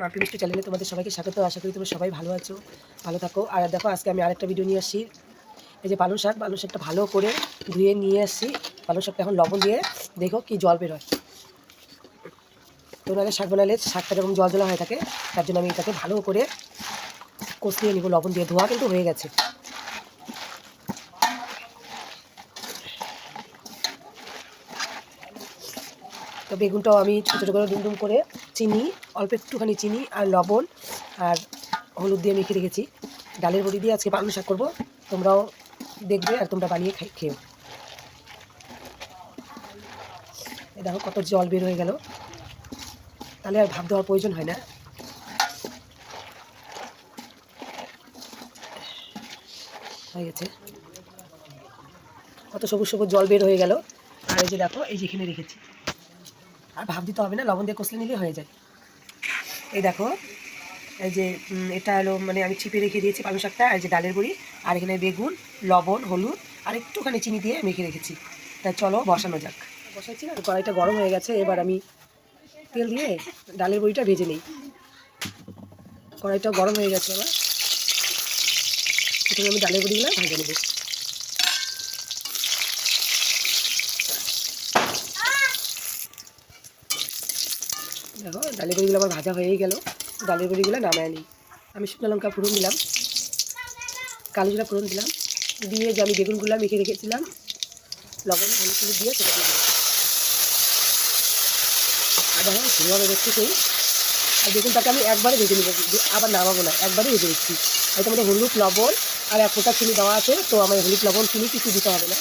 মাপি চ্যানেলে তোমাদের সবাইকে স্বাগত। আশা করি তোমরা সবাই ভালো আছো, ভালো থাকো। আর দেখো, আজকে আমি আরেকটা ভিডিও নিয়ে আসছি। এই যে পালং শাক, পালং শাকটা ভালো করে ধুয়ে নিয়ে আসছি। পালং শাকটা এখন লবণ দিয়ে দেখো কি জল বেরোয় তোমরা শাক বানালে শাকটা যেরকম জল জলা হয়ে থাকে, তার জন্য আমি এটাকে ভালো করে কষিয়ে নিব, লবণ দিয়ে। ধোয়া কিন্তু হয়ে গেছে। বেগুনটাও আমি ছোটো ছোটো করে ডুম ডুম করে চিনি, অল্প একটুখানি চিনি আর লবণ আর হলুদ দিয়ে মেখে রেখেছি। ডালের বড়ি দিয়ে আজকে পালং শাক করব। তোমরাও দেখবে আর তোমরা বানিয়ে খাই এই দেখো কত জল বের হয়ে গেল। তাহলে আর ভাব দেওয়ার প্রয়োজন হয় না। হয়ে গেছে। কত সবুজ সবুজ জল বের হয়ে গেল। আর এই যে দেখো, এই যেখানে রেখেছি। আর ভাব দিতে হবে না, লবণ দিয়ে কষলে নিলেই হয়ে যায়। এই দেখো, এই যে এটা হলো মানে আমি ছিপে রেখে দিয়েছি পালং শাকটা, আর যে ডালের বড়ি, আর এখানে বেগুন, লবণ, হলুদ, আর একটুখানি চিনি দিয়ে মেখে রেখেছি। তাই চলো, বসানো যাক। বসাচ্ছি না, কড়াইটা গরম হয়ে গেছে, এবার আমি তেল দিয়ে ডালের বড়িটা ভেজে নিই। কড়াইটা গরম হয়ে গেছে আবার প্রথমে আমি ডালের বড়িগুলো ভেজে নেব। দেখো, ডালের বড়িগুলো আমার ভাজা হয়েই গেল। ডালের বড়িগুলো নামায় নিই। আমি শুকনো লঙ্কা ফোড়ন দিলাম কালো জিরা দিলাম, দিয়ে যে আমি বেগুনগুলো মেখে রেখেছিলাম, লবণ, হলুদ দিয়ে সেটা দিয়ে আর দেখো ভালোভাবে দেখতেছি আর বেগুনটাকে আমি একবারে ভেজে নেব আবার নামাবো না, একবারে ভেজে দিচ্ছি হয়তো আমাদের হলুদ, লবণ আর এক ফোঁটা চিনি দেওয়া আছে, তো আমার হলুদ, লবণ, চিনি কিছু দিতে হবে না।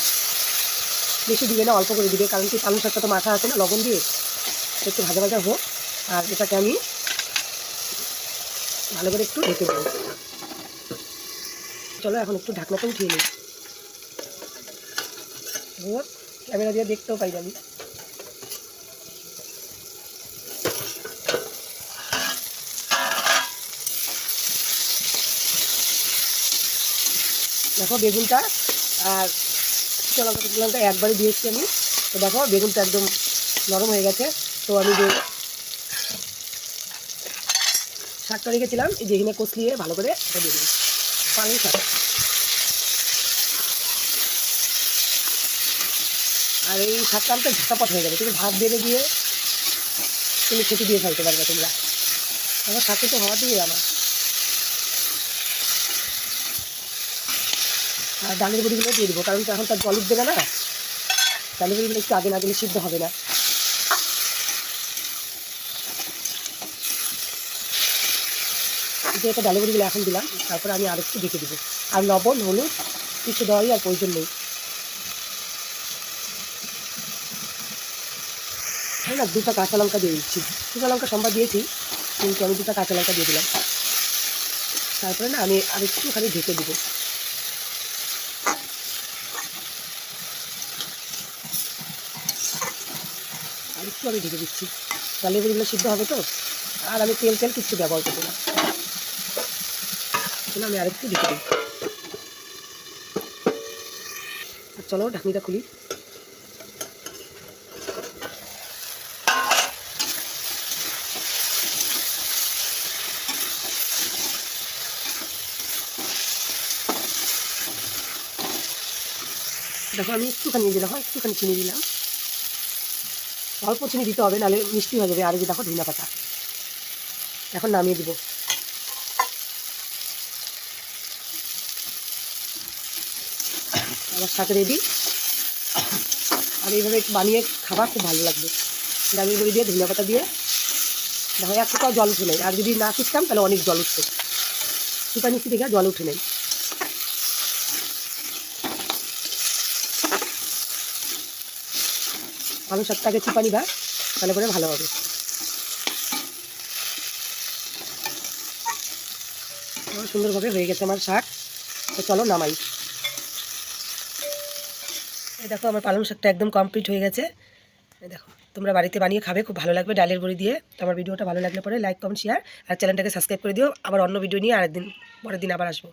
বেশি দিবে না, অল্প করে দিবে, কারণ কি পালং শাকটা তো মাথা আছে না, লবণ দিয়ে একটু ভাজা ভাজা হোক। আর এটাকে আমি ভালো করে একটু ঢেকে দেবো। চলো এখন একটু ঢাকনাটা উঠিয়ে নিই। ক্যামেরা দিয়ে দেখতেও পাই আমি। দেখো বেগুনটা আর লঙ্কা একবারে দিয়েছি আমি। তো দেখো বেগুনটা একদম নরম হয়ে গেছে। তো আমি যে শাকটা রেখেছিলাম, এই যেখানে কষলিয়ে ভালো করে এটা দিয়ে পালং শাক। আর এই শাকটা আমাকে ঝাঁকাপট হয়ে যাবে তুমি ভাত বেড়ে দিয়ে তুমি খেতে দিয়ে ফেলতে পারবে তোমরা। আমার শাকে তো হওয়া দিয়ে আমার। আর ডালের বড়িগুলো দিয়ে দেবো, কারণ তো এখন তার জল উঠবে না না। ডালের বড়িগুলো একটু আগে না দিলে সিদ্ধ হবে না। যে এটা ডালের এখন দিলাম, তারপরে আমি আরেকটু ঢেকে দেবো। আর লবণ, হলুদ, কিছু দেওয়ারই আর প্রয়োজন নেই। হ্যাঁ না, দুটো কাঁচা লঙ্কা দিয়ে দিচ্ছি। শুকনো লঙ্কা সম্বাদ দিয়েছি, কিন্তু আমি দুটো কাঁচা লঙ্কা দিয়ে দিলাম। তারপরে না, আমি আর একটুখানি ঢেকে দেবো। আর একটু আমি ঢেকে দিচ্ছি। ডালের বড়িগুলো সিদ্ধ হবে তো? আর আমি তেল তেল কিছু ব্যবহার করব না। তাহলে আমি আরেকটু ঢেকে দিই। আর চলো, ঢাকনিটা খুলি। দেখো, আমি একটুখানি দিয়ে দেখো একটুখানি চিনি দিলাম। অল্প চিনি দিতে হবে, নাহলে মিষ্টি হয়ে যাবে। আর যে দেখো, ধনিয়া পাতা। এখন নামিয়ে দিব। আমার সাথে রেডি। আর এইভাবে বানিয়ে খাবার খুব ভালো লাগবে। ডালের বড়ি দিয়ে, ধনিয়া পাতা দিয়ে। দেখো, এক ফোঁটাও জল উঠে নেই। আর যদি না শিখতাম তাহলে অনেক জল উঠতো শুকা মিষ্টি থেকে জল উঠে নেই। পালং শাকটাকে চিপা নিবা, তাহলে করে ভালো হবে। সুন্দরভাবে হয়ে গেছে আমার শাক। তো চলো নামাই। এই দেখো, আমার পালং শাকটা একদম কমপ্লিট হয়ে গেছে। এই দেখো, তোমরা বাড়িতে বানিয়ে খাবে, খুব ভালো লাগবে ডালের বড়ি দিয়ে। তো আমার ভিডিওটা ভালো লাগলে পরে লাইক কমেন্ট শেয়ার আর চ্যানেলটাকে সাবস্ক্রাইব করে দিও। আবার অন্য ভিডিও নিয়ে আরেকদিন, পরের দিন আবার আসব।